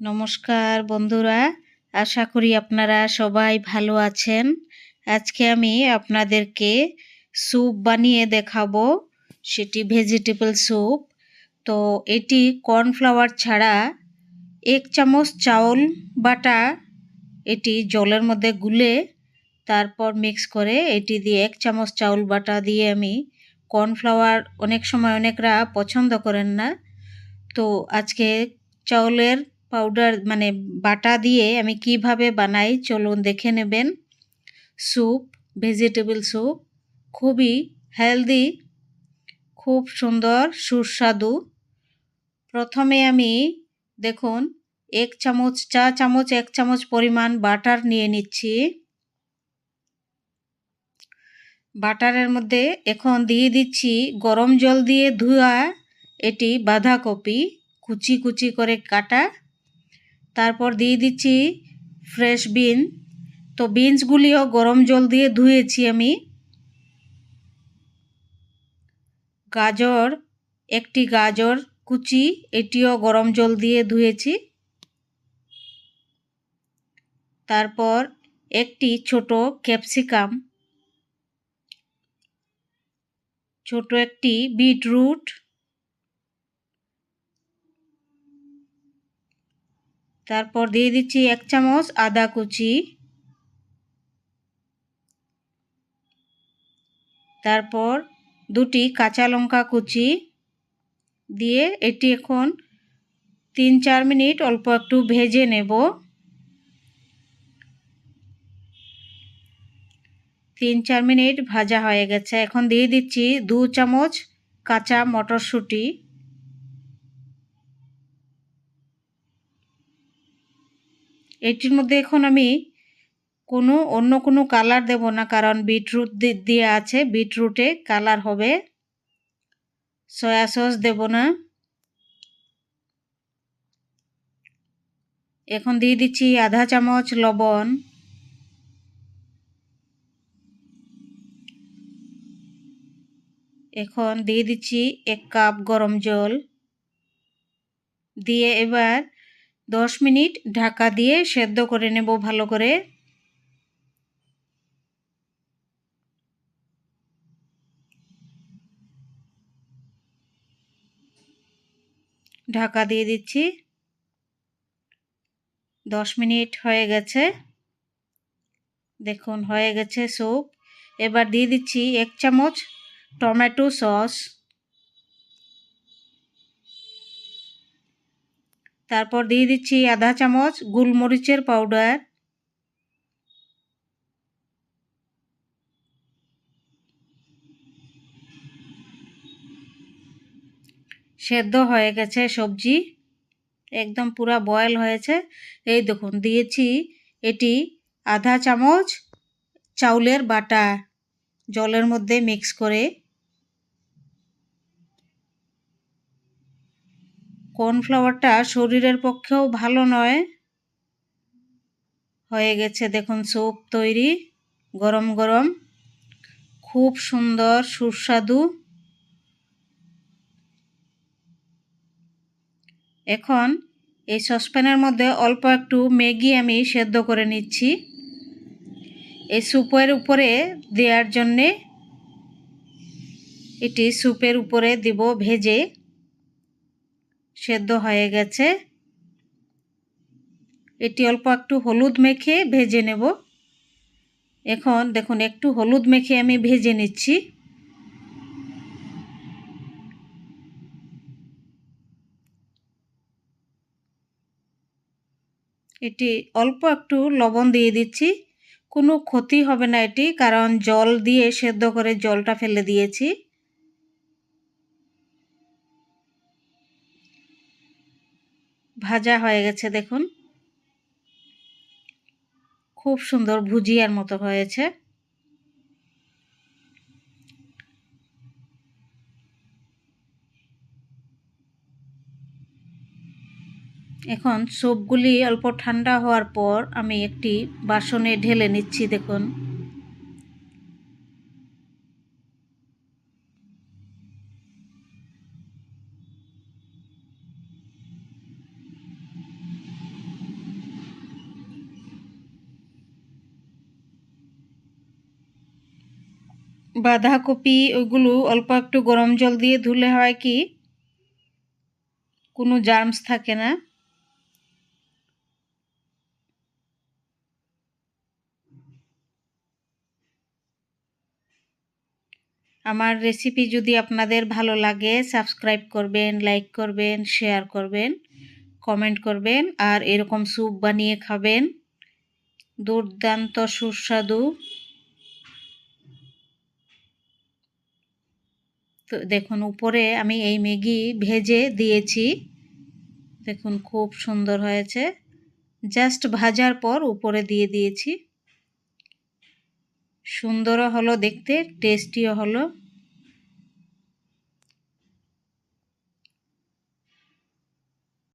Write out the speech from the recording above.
নমস্কার বন্ধুরা, আশা করি আপনারা সবাই ভালো আছেন। আজকে আমি আপনাদেরকে স্যুপ বানিয়ে দেখাবো, সেটি ভেজিটেবল স্যুপ তো এটি কর্নফ্লাওয়ার ছাড়া এক চামচ চাউল, বাটা, এটি জলের মধ্যে গুলে তারপর মিক্স করে এটি দিয়ে এক চামচ চাউল, বাটা দিয়ে আমি কর্নফ্লাওয়ার অনেক সময় অনেকরা পছন্দ করেন না। তো আজকে চাউলের পাউডার মানে বাটা দিয়ে আমি কীভাবে বানাই চলুন দেখে নেবেন। স্যুপ ভেজিটেবল স্যুপ খুবই হেলদি খুব সুন্দর, সুস্বাদু। প্রথমে আমি দেখুন, এক চামচ, চা চামচ, এক চামচ পরিমাণ বাটার নিয়ে নিচ্ছি। বাটারের মধ্যে এখন দিয়ে দিচ্ছি গরম জল দিয়ে ধোয়া এটি বাঁধাকপি, কুচি কুচি করে কাটা। তারপর দিয়ে দিচ্ছি ফ্রেশ বিন। তো বিনসগুলিও গরম জল দিয়ে ধুয়েছি আমি। গাজর, একটি গাজর কুচি, এটিও গরম জল দিয়ে ধুয়েছি। তারপর একটি ছোট ক্যাপসিকাম। ছোট একটি বিটরুট। তারপর দিয়ে দিচ্ছি এক চামচ আদা কুচি। তারপর দুটি কাঁচা লঙ্কা কুচি। দিয়ে এটি এখন তিন চার মিনিট অল্প একটু ভেজে নেব। তিন চার মিনিট ভাজা হয়ে গেছে। এখন দিয়ে দিচ্ছি দু চামচ কাঁচা মটরশুঁটি। এটির মধ্যে এখন আমি কোনো, অন্য কোনো কালার দেব না, কারণ বিটরুট দিয়ে আছে বিটরুটে কালার হবে। সয়া সস দেব না। এখন দিয়ে দিচ্ছি আধা চামচ লবণ। এখন দিয়ে দিচ্ছি এক কাপ গরম জল। দিয়ে এবার দশ মিনিট ঢাকা দিয়ে সেদ্ধ করে নেব ভালো করে। ঢাকা দিয়ে দিচ্ছি। দশ মিনিট হয়ে গেছে। দেখুন, হয়ে গেছে স্যুপ। এবার দিয়ে দিচ্ছি এক চামচ টমেটো সস। তারপর দিয়ে দিচ্ছি আধা চামচ গোলমরিচের পাউডার। সেদ্ধ হয়ে গেছে সবজি। একদম পুরা বয়েল হয়েছে। এই দেখুন, দিয়েছি এটি আধা চামচ চাউলের বাটা। জলের মধ্যে মিক্স করে কর্নফ্লাওয়ারটা শরীরের পক্ষেও ভালো নয়? হয়ে গেছে দেখুন স্যুপ তৈরি, গরম গরম, খুব সুন্দর, সুস্বাদু। এখন এই সসপ্যানের মধ্যে অল্প একটু ম্যাগি আমি সেদ্ধ করে নিচ্ছি। এই স্যুপের উপরে দেওয়ার জন্যে এটি স্যুপের উপরে দিব ভেজে। সেদ্ধ হয়ে গেছে। এটি অল্প একটু হলুদ মেখে ভেজে নেব। এখন দেখুন, একটু হলুদ মেখে আমি ভেজে নিচ্ছি। এটি অল্প একটু লবণ দিয়ে দিচ্ছি। কোনো ক্ষতি হবে না এটি, কারণ জল দিয়ে সেদ্ধ করে জলটা ফেলে দিয়েছি। ভাজা হয়ে গেছে, দেখুন। খুব সুন্দর ভুজিয়ার মতো হয়েছে। এখন সবগুলি অল্প ঠান্ডা হওয়ার পর আমি একটি বাসনে ঢেলে নিচ্ছি, দেখুন। বাঁধাকপি ওগুলো অল্প একটু গরম জল দিয়ে ধুলে হয় কি? কোনো জার্মস থাকে না। আমার রেসিপি যদি আপনাদের ভালো লাগে সাবস্ক্রাইব করবেন লাইক করবেন শেয়ার করবেন কমেন্ট করবেন, আর এরকম স্যুপ বানিয়ে খাবেন। দুর্দান্ত সুস্বাদু। তো দেখুন, উপরে আমি এই ম্যাগি ভেজে দিয়েছি। দেখুন, খুব সুন্দর হয়েছে। জাস্ট ভাজার পর উপরে দিয়ে দিয়েছি। সুন্দরও হলো দেখতে, টেস্টিও হলো।